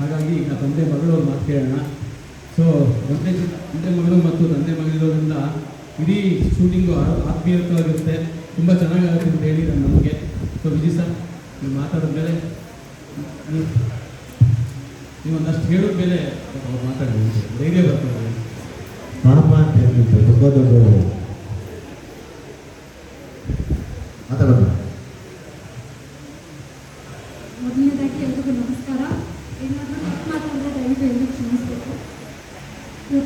ಹಾಗಾಗಿ ಈಗ ತಂದೆ ಮಗಳು ಮಾತು ಕೇಳೋಣ. ಸೊ ತಂದೆ ತಂದೆ ಮಗಳು ಮತ್ತು ತಂದೆ ಮಗಳಿರೋದ್ರಿಂದ ಇಡೀ ಶೂಟಿಂಗು ಆತ್ಮೀಯತವಾಗಿರುತ್ತೆ ತುಂಬ ಚೆನ್ನಾಗಾಗುತ್ತೆ ಅಂತ ಹೇಳಿದ್ದಾರೆ ನಮಗೆ. ಸೊ ವಿಜಯ್ ಸರ್, ನೀವು ಮಾತಾಡಿದ ಮೇಲೆ ನೀವು ಒಂದಷ್ಟು ಹೇಳಿದ್ಮೇಲೆ ಅವ್ರು ಮಾತಾಡಿದ್ರು ಧೈರ್ಯ ಬರ್ತದೆ. ಮಾಮ ಅಂತ ಹೇಳ್ಬಿಟ್ಟು ತುಂಬ ದೊಡ್ಡ ಮಾತಾಡೋಣ ಮೊದಲನೇದಾಗಿ ಎಲ್ರಿಗೂ ನಮಸ್ಕಾರ. ಏನಾದರೂ ತಪ್ಪು ಮಾತಾಡಿದ್ರೆ ದಯವಿಟ್ಟು ಎಲ್ಲರೂ ಕ್ಷಮಿಸಬೇಕು.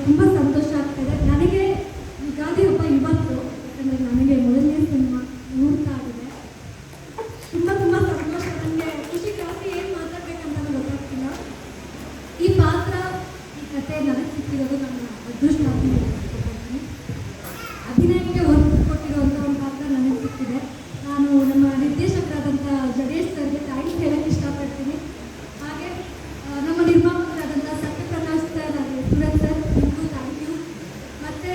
ತುಂಬ ಸಂತೋಷ ಆಗ್ತಿದೆ. ನನಗೆ ಯುಗಾದಿ ಹಬ್ಬ ಇವತ್ತು, ಯಾಕಂದರೆ ನನಗೆ ಮೊದಲನೇ ಸಿನಿಮಾ ಮುಹೂರ್ತ ಆಗಿದೆ. ತುಂಬ ತುಂಬ ಸಂತೋಷ. ನನಗೆ ಖುಷಿ ಜಾಸ್ತಿ ಏನು ಮಾತಾಡ್ಬೇಕಂತ ಗೊತ್ತಾಗ್ತಿಲ್ಲ. ಈ ಪಾತ್ರ, ಈ ಕತೆ ನನಗೆ ಸಿಕ್ಕಿರೋದು ನನ್ನ ಅದೃಷ್ಟ. ಅಭಿನಯಕ್ಕೆ ಒತ್ತು ಕೊಟ್ಟಿರುವಂಥ ಒಂದು ಪಾತ್ರ ನನಗೆ ಸಿಕ್ಕಿದೆ. ನಾನು ನಮ್ಮ ನಿರ್ಮಾಪಕರಾದಂಥ ಸತ್ಯಪ್ರಕಾಶ್ ಸರ್ ಹಾಗೆ ಸೂರತ್ ಸರ್ ಯು ಮತ್ತು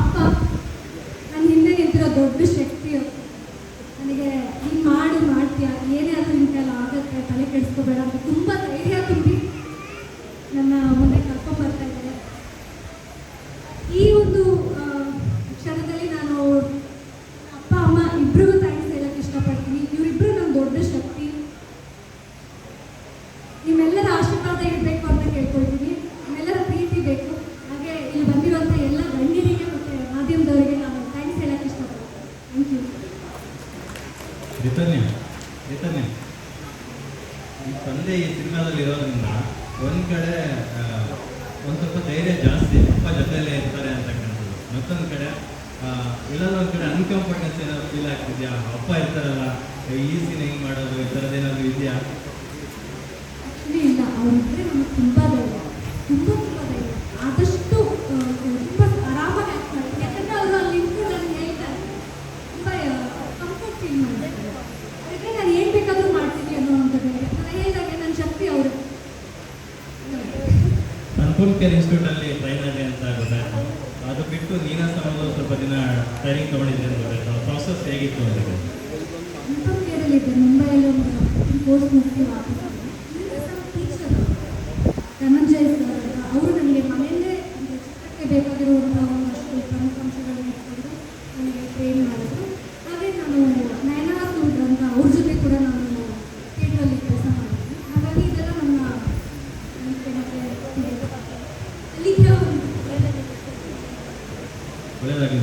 ಅಪ್ಪ ನನ್ನ ಹಿಂದೆ ನಿಂತಿರೋ ದೊಡ್ಡ ಶಕ್ತಿ ಅವ್ರು. ನನಗೆ ನೀನು ಮಾಡು ಮಾಡ್ತೀಯ ಏನೇ ಆದರೂ ಕೈಲಿ ಆಗುತ್ತೆ, ತಲೆ ಕೆಡಿಸ್ಕೋಬೇಡ ಅಂತ ತುಂಬ ಧೈರ್ಯ ತುಂಬಿ ನನ್ನ ಮುಂದೆ ಇಷ್ಟಪಡ್ತೀನಿ ಥ್ಯಾಂಕ್ ಯು ಚೈತನ್ಯ ಚೈತನ್ಯ ಈ ತಂದೆ ಈ ಸಿನಿಮಾದಲ್ಲಿ ಇರೋದ್ರಿಂದ ಒಂದು ಕಡೆ ಒಂದು ಸ್ವಲ್ಪ ಧೈರ್ಯ ಜಾಸ್ತಿ, ಅಪ್ಪ ಜೊತೆಯಲ್ಲೇ ಇರ್ತಾರೆ ಅಂತಕ್ಕಂಥದ್ದು ಮತ್ತೊಂದು ಕಡೆ ಒಂದು ಕಡೆ ಅನ್ಕಂಫರ್ಟೆನ್ಸ್ ಏನಾದ್ರು ಫೀಲ್ ಆಗ್ತಿದ್ಯಾ? ಅಪ್ಪ ಇರ್ತಾರಲ್ಲ ಈ ಸೀನ್ ಹೆಂಗೆ ಮಾಡೋದು? ಈ ಥರದ್ದು ಏನಾದರೂ ಇದೆಯಾ? ಇಲ್ಲ ಅವರಿಬ್ಬರೇ ನಮಗೆ ತುಂಬ ಧೈರ್ಯ ತುಂಬ ತುಂಬ ಧೈರ್ಯ ಆದಷ್ಟು ಆ, ತುಂಬ ಆರಾಮಾಗಿ ಆ್ಯಕ್ಟ್ ಮಾಡ್ತಾರೆ ಯಾಕಂದರೆ ಅವರು ಅಲ್ಲಿ ನಿಂತು ನನಗೆ ಹೇಳ್ತಾರೆ ತುಂಬ ಕಂಫರ್ಟ್ ಫೀಲ್ ಮಾಡ್ತಾರೆ ಅದಕ್ಕೆ ನಾನು ಏನು ಬೇಕಾದರೂ ಮಾಡ್ತೀನಿ ಅನ್ನೋವಂಥದ್ದು ನಾನು ಹೇಳಿದಾಗ ನನ್ನ ಶಕ್ತಿ ಅವರು ನಾನು ಫುಲ್ ಕೇರ್ ಇನ್ಸ್ಟಿಟ್ಯೂಟಲ್ಲಿ ಟ್ರೈನ್ ಆಗಿ ಅಂತ ಗೊತ್ತಾಯ್ತು. ಅದು ಬಿಟ್ಟು ನೀನಾಸಮಲ್ಲೂ ಸ್ವಲ್ಪ ದಿನ ಟ್ರೈನಿಂಗ್ ತೊಗೊಂಡಿದ್ದೆ ಅಂತ ಗೊತ್ತಾಯ್ತು. ಪ್ರಾಸೆಸ್ ಹೇಗಿತ್ತು ಅಂತ ಕೇರಲ್ಲಿದ್ದೆ ಮುಂಬೈಯಲ್ಲಿ ಒಂದು ಕೋರ್ಸ್ ಧನಂಜಯ್ ಸರ್ ಅವರು ನನಗೆ ಮನೆಯಲ್ಲೇ ಬೇಕಾಗಿರುವಂಥ ¿Cuál es la que?